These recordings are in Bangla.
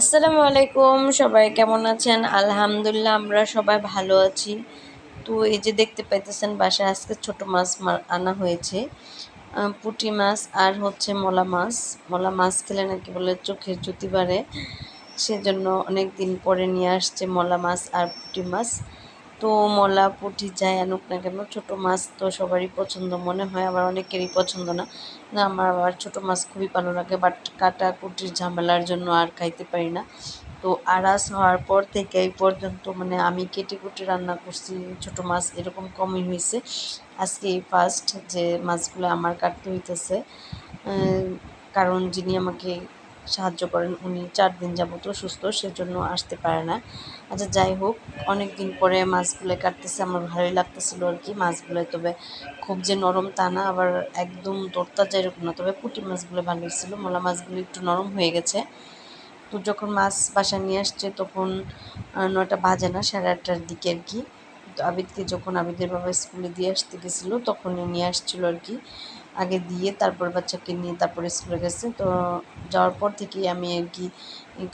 আসসালামু আলাইকুম, সবাই কেমন আছেন? আলহামদুলিল্লাহ, আমরা সবাই ভালো আছি। তো এই যে দেখতে পাইতেছেন, বাসায় আজকে ছোট মাছ আনা হয়েছে। পুটি পুঁটি মাছ আর হচ্ছে মলা মাছ। মলা মাছ খেলে নাকি বলে চোখের জ্যোতি বাড়ে। সেজন্য অনেক দিন পরে নিয়ে আসছে মলা মাছ আর পুঁটি মাছ। তো মলা পুঁটি যাই আনুক না কেন, ছোটো মাছ তো সবারই পছন্দ মনে হয়, আবার অনেকেরই পছন্দ না। আমার আবার ছোটো মাছ খুবই ভালো লাগে বাট কাটা কুটির ঝামেলার জন্য আর খাইতে পারি না। তো আড়াস হওয়ার পর থেকে এই পর্যন্ত মানে আমি কেটে কুটে রান্না করছি, ছোটো মাছ এরকম কমই হয়েছে আজকে এই ফার্স্ট যে মাছগুলো আমার কাটতে হইতেছে কারণ যিনি আমাকে সাহায্য করেন। উনি চার দিন যাবত সুস্থ সেজন্য আসতে পারে না। আচ্ছা যাই হোক, অনেক দিন পরে মাছগুলো কাটতেছে। আমার ভালোই লাগতেছিল আর কি মাছগুলো। তবে খুব যে নরম তা না, আবার একদম তরতাজা এরকম না, তবে পুঁটি মাছগুলো ভালোই ছিল মোলা মাছগুলো একটু নরম হয়ে গেছে। তো যখন মাছ বাসা নিয়ে আসছে, তখন নয়টা বাজে না, সাড়ে আটটার দিকে আর কি। তো আবিদকে যখন আবিদের বাবা স্কুলে দিয়ে আসতে গেছিল, তখনই নিয়ে আসছিল আর কি। আগে দিয়ে তারপর বাচ্চাকে নিয়ে তারপরে স্কুলে গেছে। তো যাওয়ার পর থেকেই আমি আর কি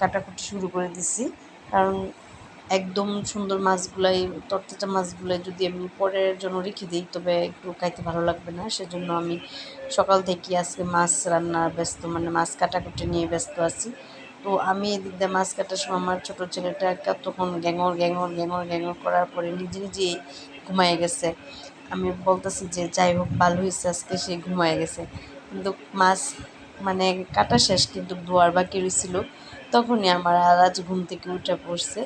কাটাকুটি শুরু করে দিছি। কারণ একদম সুন্দর মাছগুলাই, তরতাজা মাছগুলাই যদি আমি পরের জন্য রেখে দিই, তবে একটু খাইতে ভালো লাগবে না। সেজন্য আমি সকাল থেকে আজকে মাছ রান্নার ব্যস্ত মানে মাছ কাটাকুটি নিয়ে ব্যস্ত আছি। তো আমি এদিক দিয়ে মাছ কাটার সময় আমার ছোটো ছেলেটা তখন গ্যাঙর গ্যাঙর গ্যাঙর গ্যাঙর করার পরে নিজে নিজেই ঘুমায় গেছে। আমি বলতেছি যে, যাই হোক, ভালো হয়েছে আজকে সে ঘুমায় গেছে। কিন্তু মাছ মানে কাটা শেষ, কিন্তু ধোয়ার বাকি রয়েছিল তখনই আমার আজ ঘুম থেকে উঠে পড়ছে।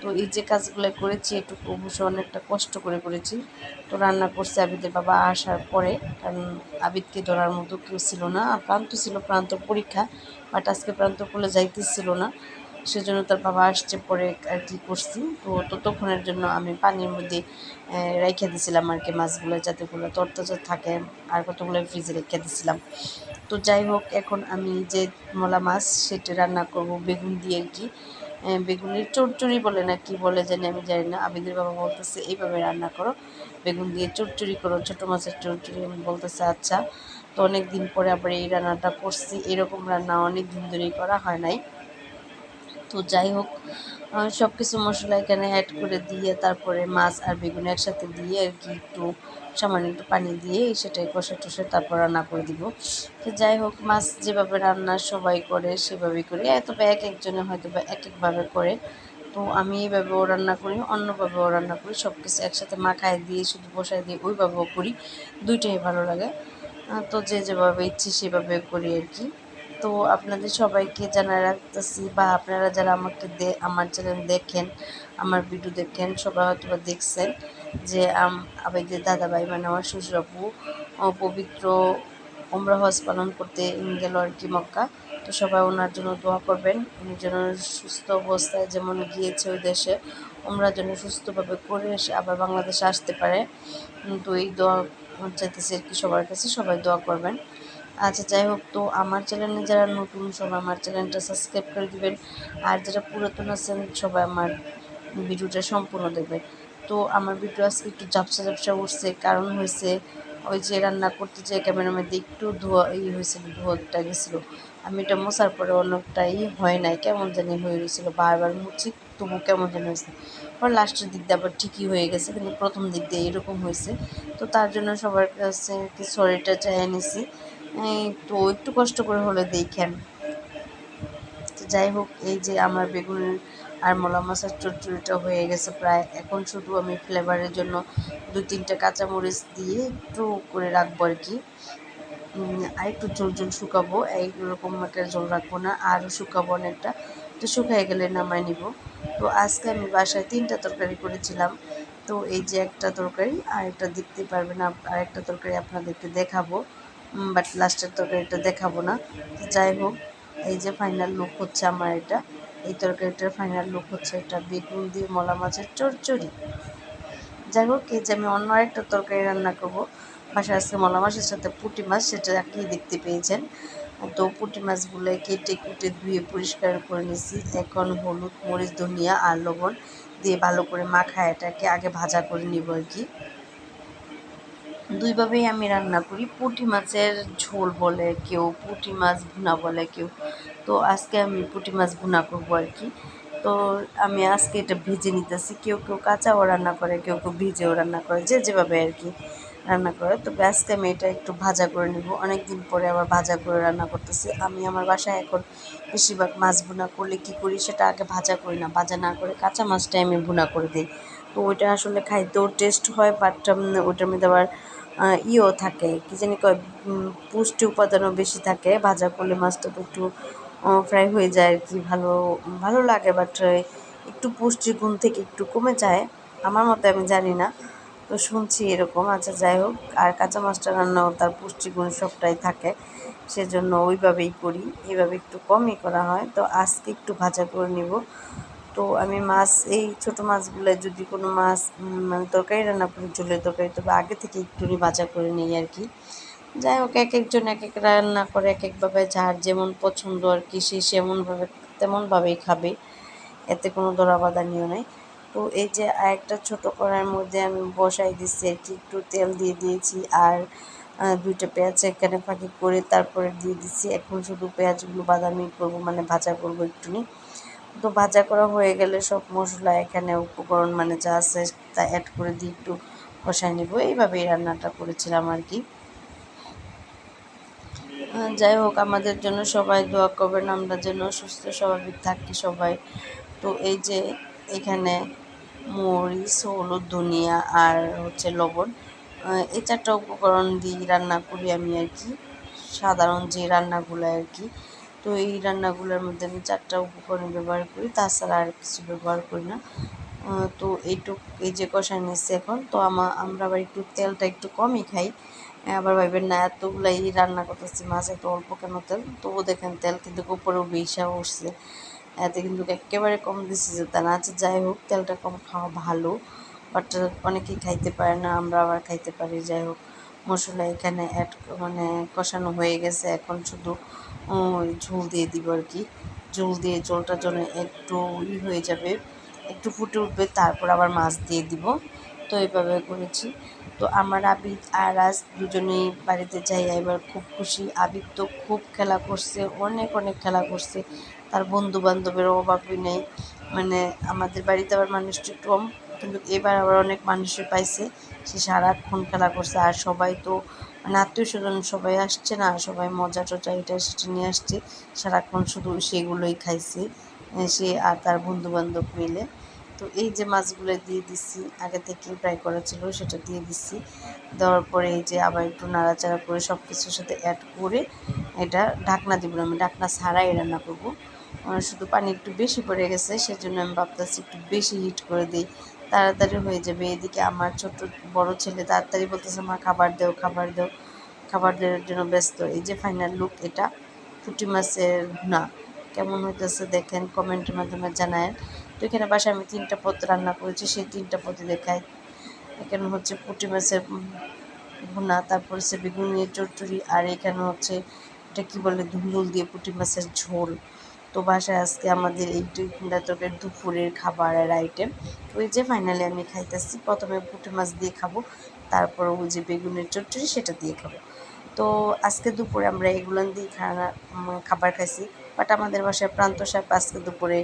তো এই যে কাজগুলো করেছি একটু অবশ্য অনেকটা কষ্ট করে করেছি। তো রান্না করছে আবিদের বাবা আসার পরে, কারণ আবিদকে ধরার মতো কেউ ছিল না। প্রান্ত ছিল প্রান্ত পরীক্ষা, বাট আজকে প্রান্ত করলে যাইতেছিল না। সেজন্য তার বাবা আসছে পরে আর কি করছি। তো ততক্ষণের জন্য আমি পানির মধ্যে রেখে দিয়েছিলাম আর কি মাছগুলো যাতে করে তরতাজা থাকে। আর কতগুলো ফ্রিজে রেখে দিছিলাম। তো যাই হোক, এখন আমি যে মলা মাছ সেটা রান্না করব বেগুন দিয়ে আর কি। বেগুনের চচ্চড়ি বলে না কি বলে জানি আমি জানি না। আবিদের বাবা বলতেছে, এইভাবে রান্না করো। বেগুন দিয়ে চচ্চড়ি করো, ছোটো মাছের চচ্চড়ি আমি বলতেছে আচ্ছা। তো অনেক দিন পরে আবার এই রান্নাটা করছি। এরকম রান্না অনেক দিন ধরেই করা হয় নাই। তো যাই হোক সব কিছু মশলা এখানে অ্যাড করে দিয়ে তারপরে মাছ আর বেগুন একসাথে দিয়ে আর কি একটু সামান্য একটু পানি দিয়ে সেটাই কষে টষে তারপর রান্না করে দিব। তো যাই হোক, মাছ যেভাবে রান্না সবাই করে সেভাবেই করি। তবে এক একজনে হয়তো বা এক একভাবে করে। তো আমি এইভাবেও রান্না করি অন্যভাবেও রান্না করি সব কিছু একসাথে মাখায় দিয়ে, শুধু বসায় দিয়ে ওইভাবেও করি। দুইটাই ভালো লাগে। তো যে যেভাবে ইচ্ছে সেভাবে করি আর কি। তো আপনাদের সবাইকে জানায় রাখতেছি বা আপনারা যারা আমাকে দে, আমার চ্যানেল দেখেন, আমার ভিডিও দেখেন, সবাই হয়তো বা দেখছেন যে আমাদের দাদাভাই মানে আমার শ্বশুরাপু, ও পবিত্র ওমরা হজ পালন করতে গেল আর কি মক্কা। তো সবাই ওনার জন্য দোয়া করবেন, উনি যেন সুস্থ অবস্থায় যেমন গিয়েছে ওই দেশে ওমরা যেন সুস্থভাবে করে এসে আবার বাংলাদেশে আসতে পারে। তো এই দোয়া চাইতেছি আর কি সবার কাছে, সবাই দোয়া করবেন। আচ্ছা যাই হোক, তো আমার চ্যানেলে যারা নতুন, সবাই আমার চ্যানেলটা সাবস্ক্রাইব করে দিবেন। আর যারা পুরাতন আছেন, সবাই আমার ভিডিওটা সম্পূর্ণ দেখবেন। তো আমার ভিডিও আজকে একটু ঝাপসা ঝাপসা উঠছে, কারণ হয়েছে, ওই যে রান্না করতে যে ক্যামেরার মধ্যে একটু ধোয়া, ই হয়েছিল, ধোয়াটা গেছিল। আমি এটা মোছার পরে অনেকটাই হয় নাই, কেমন জানি হয়ে গেছিল, বারবার মুছি তবু কেমন জানি হয়েছে। পর লাস্টের দিক দিয়ে আবার ঠিকই হয়ে গেছে, কিন্তু প্রথম দিক দিয়ে এরকম হয়েছে। তো তার জন্য সবার কাছে সরিটা চাই নিছি। তো একটু কষ্ট করে হলে দেখেন। তো যাই হোক, এই যে আমার বেগুন আর মোলা মাছের চচ্চড়িটা হয়ে গেছে প্রায়। এখন শুধু আমি ফ্লেভারের জন্য দু তিনটা কাঁচামরিচ দিয়ে একটু করে রাখব আর কি। আর একটু ঝোল ঝোল শুকাবো এইরকম একটা ঝোল রাখব না। আরও শুকাবো অনেকটা, তো শুকায় গেলে নামাই নিব। তো আজকে আমি বাসায় তিনটা তরকারি করেছিলাম। তো এই যে একটা তরকারি আর একটা দেখতে পারবেন আর একটা তরকারি আপনাদেরকে দেখাবো। বাট লাস্টের তরকারিটা দেখাবো না। যাই হোক, এই যে ফাইনাল লুক হচ্ছে আমার এটা। এই তরকারিটার ফাইনাল লুক হচ্ছে এটা বেগুন দিয়ে মলা মাছের চচ্চড়ি যাই হোক, এই যে আমি অন্য একটা তরকারি রান্না করব। বাসায় আজকে মলা মাছের সাথে পুঁটি মাছ, সেটা আপনি দেখতে পেয়েছেন? তো পুঁটি মাছগুলো কেটে কুটে ধুয়ে পরিষ্কার করে নিয়েছি। এখন হলুদ, মরিচ, ধনিয়া আর লবণ দিয়ে ভালো করে মাখায় এটাকে, আগে ভাজা করে নিব আর কি। দুইভাবেই আমি রান্না করি। পুঁটি মাছের ঝোল বলে কেউ, পুঁটি মাছ ভুনা বলে কেউ। তো আজকে আমি পুঁটি মাছ ভুনা করব আর কি। তো আমি আজকে এটা ভেজে নিতেছি। কেউ কেউ কাঁচাও রান্না করে, কেউ কেউ ভেজেও রান্না করে, যে যেভাবে আর কি রান্না করে। তো আজকে আমি এটা একটু ভাজা করে নেব। অনেক দিন পরে আবার ভাজা করে রান্না করতেছি। আমি আমার বাসায় এখন বেশিরভাগ মাছ ভুনা করলে কী করি সেটা আগে ভাজা করি না। ভাজা না করে কাঁচা মাছটাই আমি ভুনা করে দিই। তো ওইটা আসলে খাইতেও টেস্ট হয় বাট ওইটার মধ্যে আবার ইয়েও থাকে। কী জানি কয় পুষ্টি উপাদানও বেশি থাকে। ভাজা করলে মাছটা তো একটু ফ্রাই হয়ে যায় আর কি, ভালো ভালো লাগে বাট একটু পুষ্টির গুণ থেকে একটু কমে যায়। আমার মতে আমি জানি না। তো শুনছি এরকম আচ্ছা যাই হোক, আর কাঁচা মাছটা রান্নাও তার পুষ্টিগুণ সবটাই থাকে। সেজন্য ওইভাবেই করি, এইভাবে একটু কমই করা হয়। তো আজকে একটু ভাজা করে নিব। তো আমি মাছ, এই ছোটো মাছগুলো যদি কোনো মাছ মানে তরকারি রান্না করি চুলের তরকারি, তবে আগে থেকে একটুনি ভাজা করে নিই আর কি। যাই হোক, এক একজন এক এক রান্না করে, এক একভাবে যার যেমন পছন্দ আর কি, সে সেমনভাবে, তেমনভাবেই খাবে। এতে কোনো দরাবাদানিও নেই। তো এই যে একটা ছোটো কড়াইয়ের মধ্যে আমি বসাই দিচ্ছি আর কি, একটু তেল দিয়ে দিয়েছি আর দুইটা পেঁয়াজ এখানে ফাঁকি করে তারপরে দিয়ে দিচ্ছি। এখন শুধু পেঁয়াজগুলো বাদামি করব মানে ভাজা করব একটুনি তো ভাজা করা হয়ে গেলে সব মশলা এখানে উপকরণ মানে যা আছে তা অ্যাড করে দিয়ে একটু কষাই নেব। এইভাবেই রান্নাটা করেছিলাম আর কি। যাই হোক, আমাদের জন্য সবাই দোয়া করবেন, আমরা যেন সুস্থ, স্বাভাবিক থাকি সবাই। তো এই যে এখানে মরিচ, হলুদ, ধনিয়া আর হচ্ছে লবণ এই চারটা উপকরণ দিয়ে রান্না করি আমি আর কি। সাধারণ যে রান্নাগুলো আর কি। তো এই রান্নাগুলোর মধ্যে আমি চারটা উপকরণ ব্যবহার করি, তাছাড়া আর কিছু ব্যবহার করি না। তো এইটুক, এই যে কষাই নিচ্ছে এখন, তো আমা, আমরা আবার একটু তেলটা একটু কমই খাই। আবার ভাইবেন, না, এতগুলাই রান্না করতেছি মাছ এত অল্প কেন তেল? তবু দেখেন, তেল কিন্তু উপরেও বেশা উঠছে। এতে কিন্তু একেবারে কম দিচ্ছে যে তা না আছে যাই হোক, তেলটা কম খাওয়া ভালো, বাট অনেকেই খাইতে পারে না, আমরা আবার খাইতে পারি, যাই হোক। মশলা এখানে অ্যাড মানে কষানো হয়ে গেছে, এখন শুধু ঝোল দিয়ে দিব আর কি। ঝোল দিয়ে ঝোলটার জন্য একটু ই হয়ে যাবে, একটু ফুটে উঠবে, তারপর আবার মাছ দিয়ে দিব। তো এইভাবে করেছি। তো আমার আবিদ আর আজ দুজনেই বাড়িতে যাই, এবার খুব খুশি। আবিদ তো খুব খেলা করছে, অনেক অনেক খেলা করছে। তার বন্ধু বান্ধবের অভাবই নেই। মানে আমাদের বাড়িতে আবার মানুষটি কম। কিন্তু এবার আবার অনেক মানুষই পাইছে, সে সারাক্ষণ খেলা করছে। আর সবাই তো মানে আত্মীয় স্বজন সবাই আসছে না, সবাই মজা টজা এটা সেটা নিয়ে আসছে। সারাক্ষণ শুধু সেগুলোই খাইছে সে আর তার বন্ধু বান্ধব মিলে। তো এই যে মাছগুলো দিয়ে দিচ্ছি আগে থেকে ফ্রাই করা ছিল, সেটা দিয়ে দিচ্ছি দেওয়ার পরে এই যে আবার একটু নাড়াচাড়া করে সব কিছুর সাথে অ্যাড করে এটা ঢাকনা দিব আমি ঢাকনা ছাড়াই রান্না করব। শুধু পানি একটু বেশি পড়ে গেছে, সেজন্য আমি ভাবতেছি একটু বেশি হিট করে দিই। তাড়াতাড়ি হয়ে যাবে। এদিকে আমার ছোট বড় ছেলে তাড়াতাড়ি বলতেছে, মা, খাবার দেও খাবার দেও, খাবার দেওয়ার জন্য ব্যস্ত। এই যে ফাইনাল লুক এটা পুঁটি মাছের ভুনা কেমন হইতেছে দেখেন কমেন্টের মাধ্যমে জানায় তো এখানে বাসায় আমি তিনটা পদ রান্না করেছি, সেই তিনটা পদে দেখাই। এখানে হচ্ছে পুঁটি মাছের ভুনা, তারপর হচ্ছে বেগুনের চচ্চড়ি আর এখানে হচ্ছে, এটা কী বলে, ধুন্দুল দিয়ে পুঁটি মাছের ঝোল। তো বাসায় আজকে আমাদের এই দুইটা তরকারি দুপুরের খাবারের আইটেম ওই যে ফাইনালি আমি খাইতেছি, প্রথমে পুঁটি মাছ দিয়ে খাব, তারপর ওই যে বেগুনের চচ্চড়ি সেটা দিয়ে খাব। তো আজকে দুপুরে আমরা এগুলো দিয়ে খানা খাবার খাইছি বাট আমাদের বাসায় প্রান্ত সাহেব আজকে দুপুরে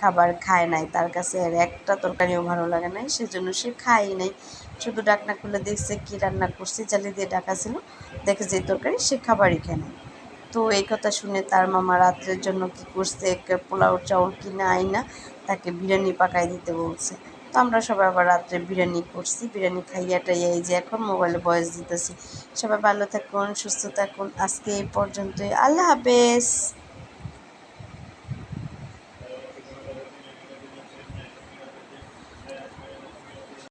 খাবার খায় নাই। তার কাছে আর একটা তরকারিও ভালো লাগে নাই, সেজন্য সে খায়ই নাই। শুধু ডাকনা খুলে দেখছে কী রান্না করছি চালিয়ে দিয়ে ডাকা ছিল, দেখে যে তরকারি সে খাবারই খায় নাই। তো এই কথা শুনে তার মামা রাত্রের জন্য কি করছে পোলাও চাউল কিনে আইনা তাকে বিরিয়ানি পাকাই দিতে বলছে। তো আমরা সবাই আবার রাত্রে বিরিয়ানি করছি, বিরিয়ানি খাইয়া টাইয়া এই যে এখন মোবাইলে বয়স দিতেছি। সবাই ভালো থাকুন, সুস্থ থাকুন, আজকে এই পর্যন্তই। আল্লাহ হাফেজ।